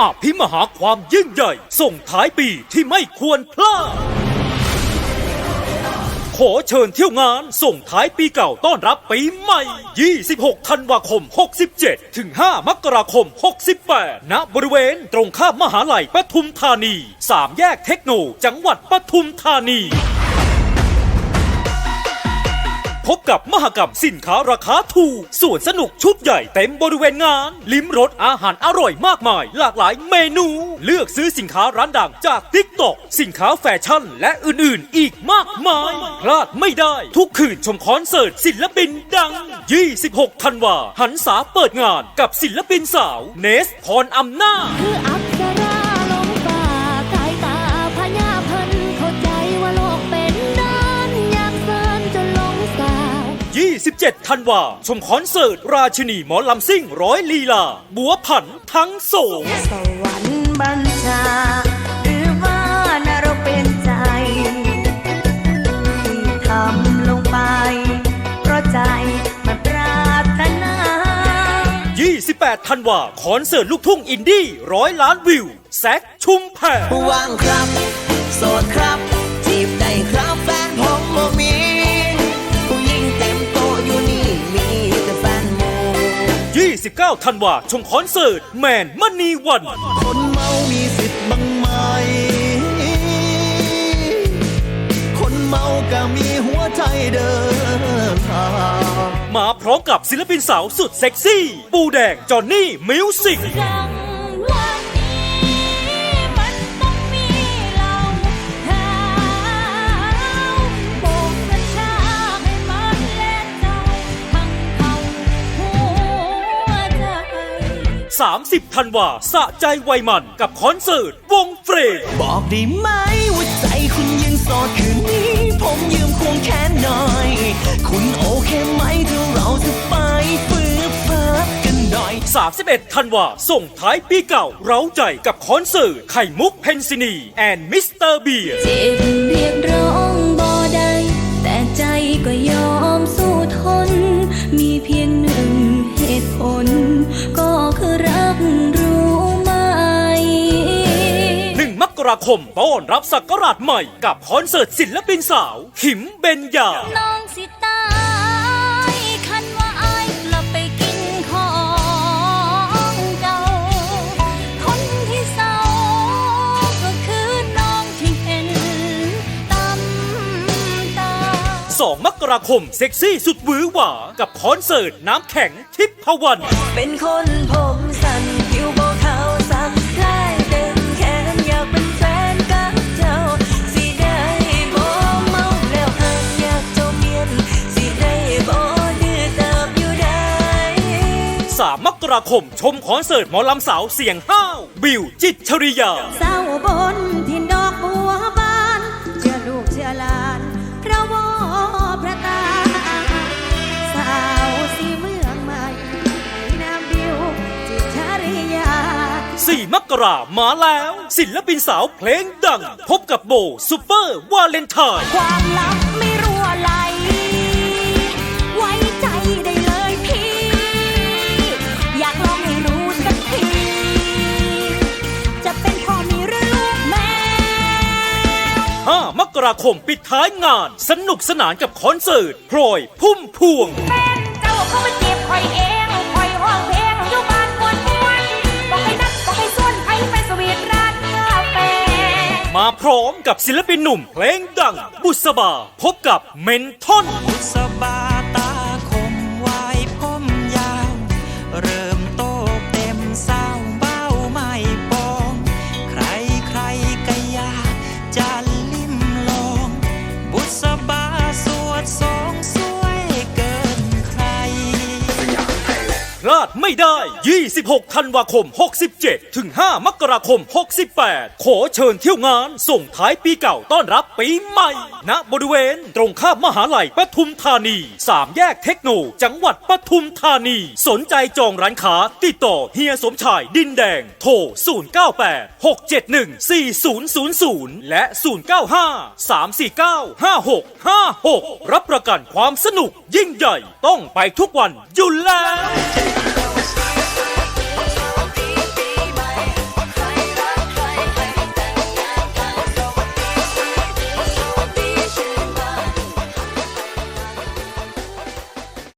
อภิมหาความยิ่งใหญ่ ส่งท้ายปีที่ไม่ควรพลาด ขอเชิญเที่ยวงานส่งท้ายปีเก่าต้อนรับปีใหม่ 26 ธันวาคม 67 ถึง 5 มกราคม 68 ณ บริเวณตรงข้ามมหาลัยปทุมธานี3แยกเทคโน จังหวัดปทุมธานี พบกับมหกรรมสินค้าราคาถูกส่วนสนุกชุดใหญ่เต็มบริเวณงาน ลิ้มรสอาหารอร่อยมากมาย หลากหลายเมนู เลือกซื้อสินค้าร้านดังจากทิกตอกสินค้าแฟชั่น และอื่นๆ อีกมากมาย พลาดไม่ได้ ทุกคืนชมคอนเสิร์ตศิลปินดัง 26ธันวาหันษาเปิดงานกับศิลปินสาว เนสพรอำนาจ 27ธันวาชมคอนเสิร์ต ราชินีหมอลำซิ่งร้อยลีลา บัวผันทั้งโสงสวรรค์บัญชา หรือว่านรกเป็นใจที่ทำลงไป เพราะใจมันปรารถนา 28ธันวาคอนเสิร์ตลูกทุ่งอินดี้ร้อยล้านวิว แซคชุมแพรว่างครับ โสดครับ จีบได้ครับแฟนผมบ่มีผู้ 29ธันวาชมคอนเสิร์ต แมนมณีวัน คนเมามีสิทธิ์บ้างไหม คนเมาก็มีหัวใจเดินทางมาพร้อมกับศิลปินสาวสุดเซ็กซี่ ปูแดงจอนนี่มิวสิกจัง 30 ธันวาสะใจไวยมันกับคอนเสิร์ต วงเฟรดบอกได้ไหมว่าใจคุณยังโสดคืนนี้ ผมยืมควงแขนหน่อย คุณโอเคไหมถ้าเราจะไปฟื้นฟ้ากันหน่อย 31 ธันวาส่งท้ายปีเก่า เร้าใจกับคอนเสิร์ต ไข่มุกเพนซินี แอนมิสเตอร์เบียร์ เจ็บเรียกร้องาคมต้อนรับศักราชใหม่กับคอนเสิร์ตศิลปินสาวขิมเบญญาน้องสิตายคันว่าอายกลับไปกินของเก่า คนที่เศร้าก็คือน้องที่เห็นตำตา 2 มกราคมเซ็กซี่สุดหวือหวา กับคอนเสิร์ตน้ำแข็งทิพพวัน เป็นคนผม 3มกราคม ชมคอนเสิร์ตหมอลำสาวเสียงห้าวบิวจิตรชริยา เศร้าบนทินดอกบัวบานเชื่อลูกเชื่อหลานพระวอพระตา สาวสีเมืองใหม่น้ำบิวจิตรชริยา 4 มกรามาแล้ว ศิลปินสาวเพลงดัง พบกับโบซูเปอร์วาเลนไทน์ ความลับไม่าคมปิดท้ายงาน สนุกสนานกับคอนเสิร์ตพลอยพุ่มพวง เจ้าเขามาจีบคอยเองคอยห้องเพลงอยู่บ้านปวดปวดบอกให้นัดบอกให้ส่วนให้ไปสวีทร้านกาแฟมาพร้อมกับศิลปินหนุ่มเพลงดัง บุษบา พบกับเมนทอนสบาตา ลาดไม่ได้ 26 ธันวาคม 67 ถึง 5 มกราคม 68 ขอเชิญเที่ยวงาน ส่งท้ายปีเก่าต้อนรับปีใหม่ ณ บริเวณ ตรงข้ามมหาลัยปทุมธานี3แยกเทคโน จังหวัดปทุมธานี สนใจจองร้านค้า ติดต่อเฮียสมชายดินแดง โทร 098 671 4000 และ 095 349 5656 รับประกันความสนุกยิ่งใหญ่ต้องไปทุกวันอยู่แล้ว